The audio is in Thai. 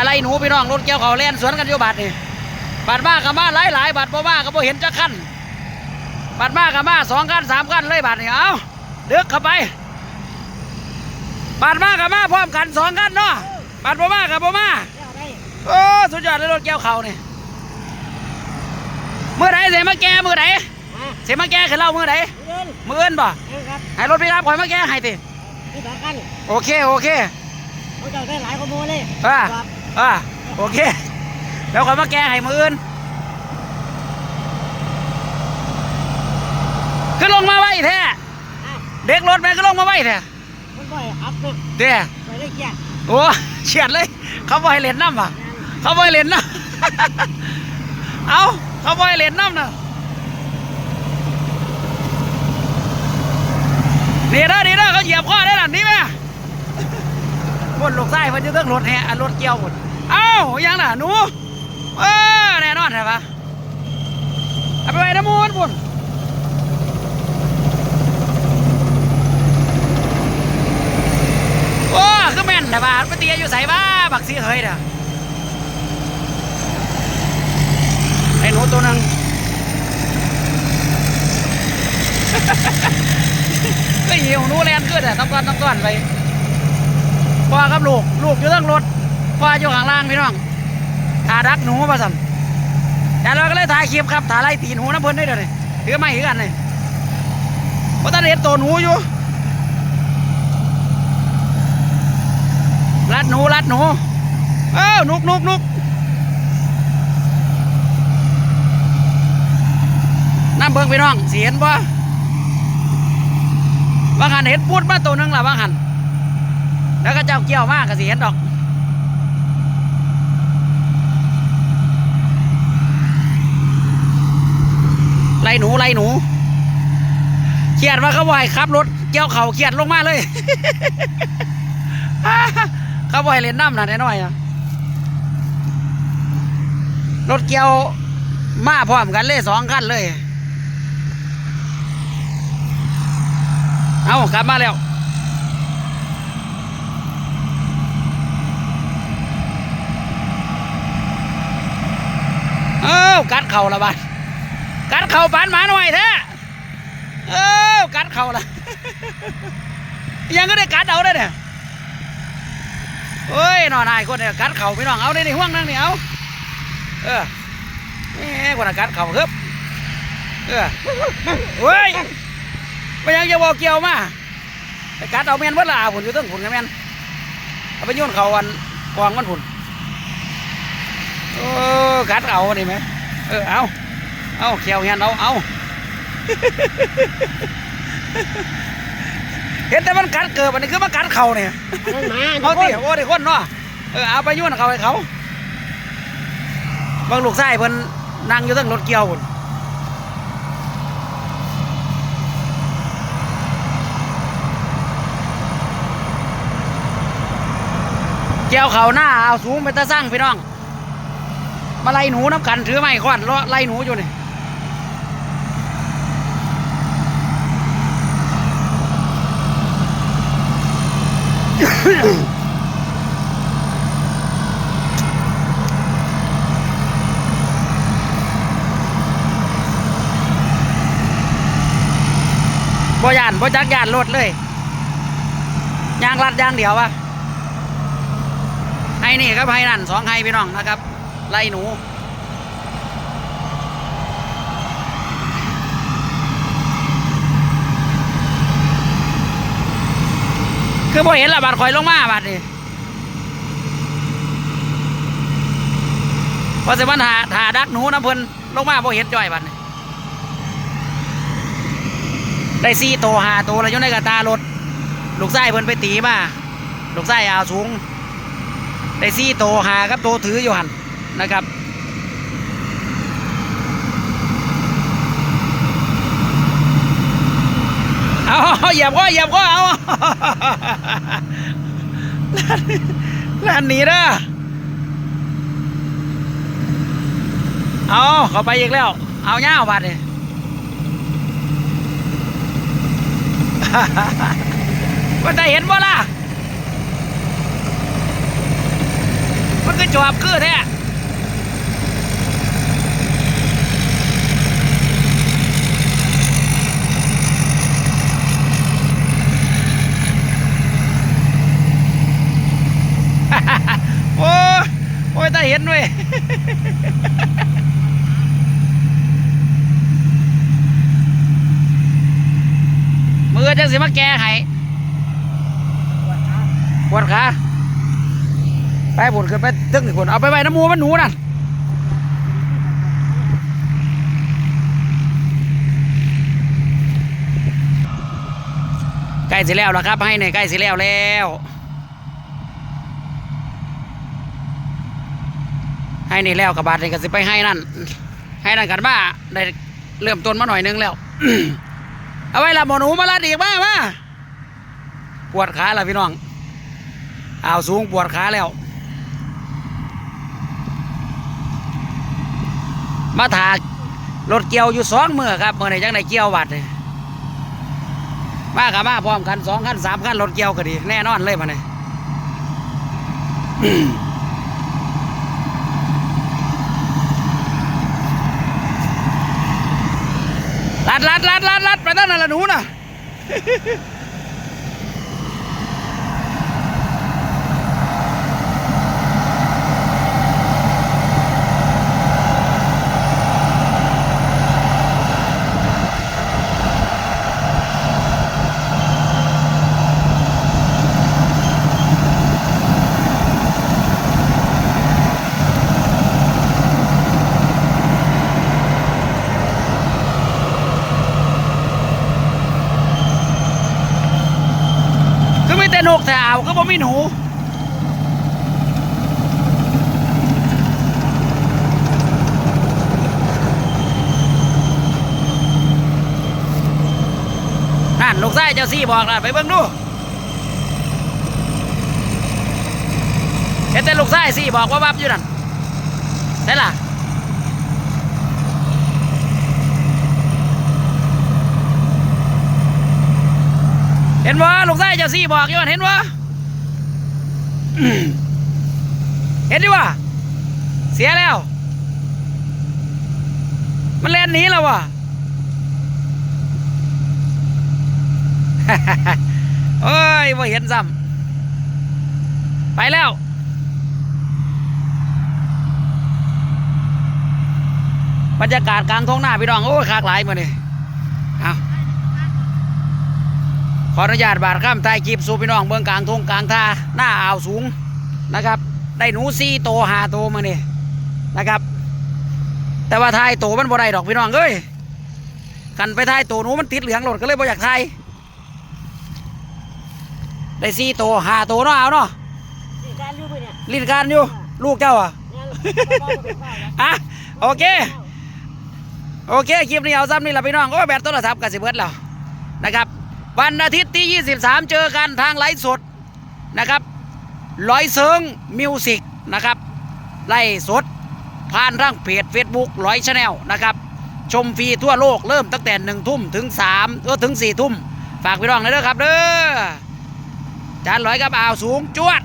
าไรหนูพี่น้องรถเกี่ยวเขาวแล่นสวนกันอยู่บาดนี่บาดมากับมาหลายหลายๆบาดบ่มาก็บ่เห็นจักคันบาดมากับมาสองคันสามคันเลยบาดนี่เอาเลือกเข้าไป บาดมากับมาพร้อมกันสองคันเนาะบาดบ่มากับบ่มาแล้วได้โอ้สุดยอดเลยรถเกี่ยวเขาวนี่มือไหนเสียมาแก้มือไหนอะเสียมาแก้คือเล่ามือไหนเงินมือเอิ้นบ่เงินครับให้รถพี่รับคอยมาแก้ให้ติที่สำคัญโอเคโอเคเขาจะได้หลายข้อมูลเลยอ่าครับ อ่าโอเคเดี๋ยวคอยมาแก้ให้มืออื่นขึ้นลงมาไว้แท้อะเด็กรถแม่ขึ้นลงมาไว้แท้มันบ่อยครับเนี่ยเด้ไปได้เกียรติโอ้เฉียดเลย เขาบ่ให้เล่นน้ำป่ะเขาบ่ให้เล่นน้ำเอาเขาบ่ให้เล่นน้ำนะนี่เด้อนี่เด้อเขาเหยียบข้อได้หลังนี้ไหมบนลูกไส้มันจะต้องรถแห่รถเกี่ยวหมด เอ้ายังน่ะหนูเออแน่นอนใช่ปะเอาไปไว้น้ำมูนปุ่นโอ้คือแม่นใช่ปะปฏิยอยู่ใส่บ้าบักสีเฮยเด้อไอ้หนูตัวนึงก็หิวหนูแลนขึ้นอะต้องก้อนต้องก้อนไปพ่อกับลูก ลูกอยู่ทั้งรถ พ่ออยู่ข้างล่างพี่น้องขาดักหนูมาสั่นแต่เราก็เลยถ่ายคลิปครับถ่ายไล่ตีหนูน้ำเพิ่นได้เดี๋ยวนี้ถือไม้ถือกันเลยเพราะตอนเห็นตัวหนูอยู่รัดหนูรัดหนูเอ้านุกนุกนุกน้ำเบิ่งพี่น้องเสียนบ่บางหันเห็นพูดมาตัวหนึงล่ะบางหันแล้วก็เจ้าเกี่ยวมากก็สิเห็นดอก ไล่หนูไล่หนูเขียดว่าเขาบ่อยขับรถเกี่ยวเขาเขียดลงมาเลยเขาบ่อยเล่นน้ำนะแน่น้อยอะรถเกี่ยวมาพร้อมกันเลยสองคันเลย เอากลับมาแล้วเอ้ากัดเข่าละบาด กัดเข่าปานหมาหน่อยแท้เอ้ากัดเข่าละยังก็ได้กัดเอาได้เนี่ยเฮ้ยนอนนายคนเนี่ยกัดเข่าพี่น้องเอาได้ในห่วงนั่งเนี่เอาเออนี่คนกัดเข่าครับเออเฮ้ยไปยังจะบอกเกี่ยวมาไปกัดเอาแมนวัดลาผุนอยู่ตั้งผุนกับแมนเอาไปโยนเข่าวันกองมันผุนโอ้กัดเอานี่ไหมเออเอา เอาเขียวเฮียนเอาเอาเห็นแต่มันกัดเกิดอันนี้คือมันกัดเข่าเนี่ยอันนั้นหมาเอาทุกติคนโอ้ดิคนเนาะเออเอาไปยุ่นเขาให้เขาบางลูกไส้เพิ่นนั่งอยู่ตั้งรถเกี่ยวพุ่นเกี่ยวเขาหน้าเอาสูงไปตะสร้างพี่น้อง มาไล่หนูน้ำกันถือไม้ค้อนเลาะไล่หนูอยู่นี่ บ่ยานบ่จักยานรถเลยยางรัดยางเดียววะไอ้นี่ครับไอ้นั่นสองไฮพี่น้องนะครับ ไล่หนู คือบ่เห็นละบาดข่อยลงมาบาดนี่พอสิมันหาหาดักหนูน้ำเพิ่นลงมาบ่เห็นจ้อยบาดนี่ได้สี่ตัวหาตัวแล้วอยู่ในกระตารถ ลูกไส้เพิ่นไปตีมาลูกไส้อาสูง ได้สี่ตัวหากับโตถืออยู่หันนะครับ เอาเหยียบก็เหยียบก็เอาล้านหนีเด้อเอาเข้าไปอีกแล้ว เอาเงาวบาดเลยมันได้เห็นบ่ล่ะ มันก็จอบคือแท้ โอ้ยโอ้ย ตาเห็นเว้ยมือจังสิมาแก้ให้ปวดขาไปผลขึ้นไปตึ้งผลเอาไปไว้น้ำมูมันหนูนั่นใกล้สิแล้วแล้วครับ ให้เนี่ยใกล้สิแล้วแล้ว ให้นี่แล้วกับบาทนี่ก็สิไปให้นั่น ให้นั่นกันบ้าได้เริ่มต้นมาหน่อยนึงแล้ว เอาไว้ละหมอหนูมาลัดอีกมามาปวดขาล้วพี่น้องเอาสูงปวดขาแล้ว มาถากรถเกี่ยวอยู่สองมือครับเมื่อไหร่จังได้เกี่ยวบัดนี่มากับมาพร้อมกันสองคันสามคันรถเกี่ยวก็ดี แน่นอนเลยมาเนี่ย ลัดลัดลัดลัดลัดไปตั้งนั่นละหนูน่ะ นกแต่อ่าวก็บ่มีหนูนั่นลูกไส้เจ้าซี่บอกนะไปเบิ่งดูเห็นแต่ลูกไส้ซี่บอกว่าวับอยู่นั่นใช่ล่ะ เห็นว่ลูกไส้เจ้าซี่บอกอยู่วันเห็นว่เห็นดิว่าเสียแล้ว มันเล่นหนีแล้ววะโอ้ยว่าเห็นซ้ำไปแล้วบรรยากาศกลางท้องหน้าพี่น้อง โอ้ยคากหลายมาเนี่ยเอา ขออนุญาตบาดข้ามใต้คลิปสู่พี่น้องเบื้องกลางทงกลางท่าหน้าอ่าวสูงนะครับ ได้หนูซี่โตหาโตมาเนี่ยนะครับ แต่ว่าทายโตมันบ่ได้ดอกพี่น้องเอ้ยกันไปทายโตหนูมันติดเหลืองหลดก็เลยบ่อยากทายได้สี่โตวห้าโตวเนาะเอาเนาะนี่การอยู่ไปเนี่ยลิ้นการอยู่ลูกเจ้าอะเนี่ยเราเอาไปเข้าแล้วอะโอเค โอเค คลิปนี้เอาซ้ำนี่แหละพี่น้อง โอ้ยแบตโทรศัพท์กันสิเบิดแล้วนะครับ วันอาทิตย์ที่ 23 เจอกันทางไลฟ์สดนะครับร้อยเซิงมิวสิกนะครับไลฟ์สด ผ่านร่างเพจ Facebook ร้อยชาแนลนะครับ ชมฟรีทั่วโลกเริ่มตั้งแต่หนึ่งทุ่มถึงสามเออถึงสี่ทุ่ม ฝากพี่น้องเลยเด้อครับเด้อจานร้อยกับอ่าวสูงจวด